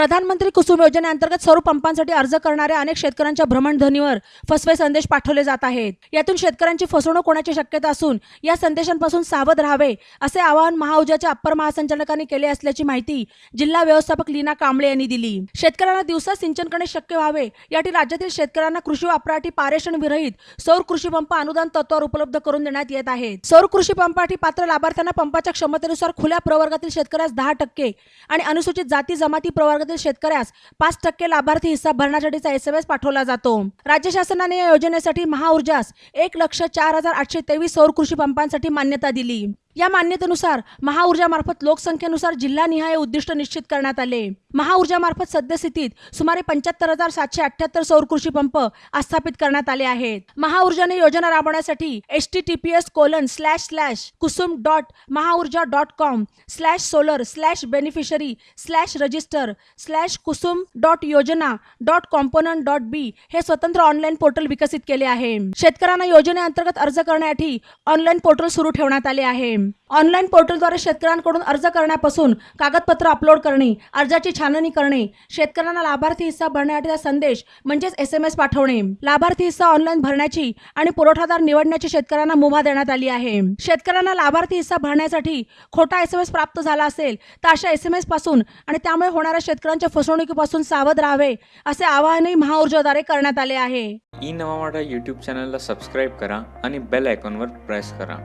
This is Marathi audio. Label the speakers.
Speaker 1: प्रधानमंत्री कुसुम योजनेअंतर्गत सौर पंपांसाठी अर्ज करणाऱ्या अनेक शेतकऱ्यांच्या भ्रमणध्वनीवर फसवे संदेश पाठवले जात आहेत. यातून शेतकऱ्यांची फसवणूक होण्याची शक्यता असून या संदेशांपासून सावध राहावे असे आवाहन महाऊर्जाच्या अप्पर महासंचालकांनी केले असल्याची माहिती जिल्हा व्यवस्थापक लीना कांबळे यांनी दिली. शेतकऱ्यांना दिवसा सिंचन करणे शक्य व्हावे यासाठी राज्यातील शेतकऱ्यांना कृषी वापरासाठी पारेषण विरहित सौर कृषी पंप अनुदान तत्वावर उपलब्ध करून देण्यात येत आहेत. सौर कृषी पंपासाठी पात्र लाभार्थ्यांना पंपाच्या क्षमतेनुसार खुल्या प्रवर्गातील शेतकऱ्यास दहा टक्के आणि अनुसूचित जाती जमाती प्रवर्गातील शेतकऱ्यास पाच टक्के लाभार्थी हिस्सा भरण्यासाठीचा एस एम एस पाठवला जातो. राज्य शासनाने या योजनेसाठी महाऊर्जास एक लक्ष चार हजार आठशे तेवीस सौर कृषी पंपांसाठी मान्यता दिली. या मान्यतेनुसार महाऊर्जामार्फत लोकसंख्येनुसार जिल्हानिहाय उद्दिष्ट निश्चित करण्यात आले. महाऊर्जामार्फत सद्यस्थितीत सुमारे पंच्याहत्तर हजार सातशे अठ्याहत्तर सौर कृषी पंप आस्थापित करण्यात आले आहेत. महाऊर्जाने योजना राबवण्यासाठी H T T P S colon slash slash Kusum dot Mahaurja dot com slash solar slash beneficiary slash register slash Kusum dot yojana dot component dot B हे स्वतंत्र ऑनलाईन पोर्टल विकसित केले आहे. शेतकऱ्यांना योजनेअंतर्गत अर्ज करण्यासाठी ऑनलाईन पोर्टल सुरू ठेवण्यात आले आहे. ऑनलाईन पोर्टलद्वारे शेतकऱ्यांकडून अर्ज करण्यापासून कागदपत्र अपलोड करणे अर्जाची छाननी करणे शेतकऱ्यांना लाभार्थी हिस्सा भरण्याचा संदेश म्हणजेच एस एम एस पाठवणे. लाभार्थी हिस्सा ऑनलाईन भरण्याची आणि पुरवठादार निवडण्याची शेतकऱ्यांना मुभा देण्यात आली आहे. शेतकऱ्यांना लाभार्थी हिस्सा भरण्यासाठी खोटा एस एम एस प्राप्त झाला असेल तर अशा एस एम एसपासून आणि त्यामुळे होणाऱ्या शेतकऱ्यांच्या फसवणुकीपासून सावध राहावे असे आवाहनही महाऊर्जाद्वारे करण्यात आले आहे.
Speaker 2: ई नवा वाडा यूट्यूब चॅनलला सबस्क्राईब करा आणि बेल आयकॉनवर प्रेस करा.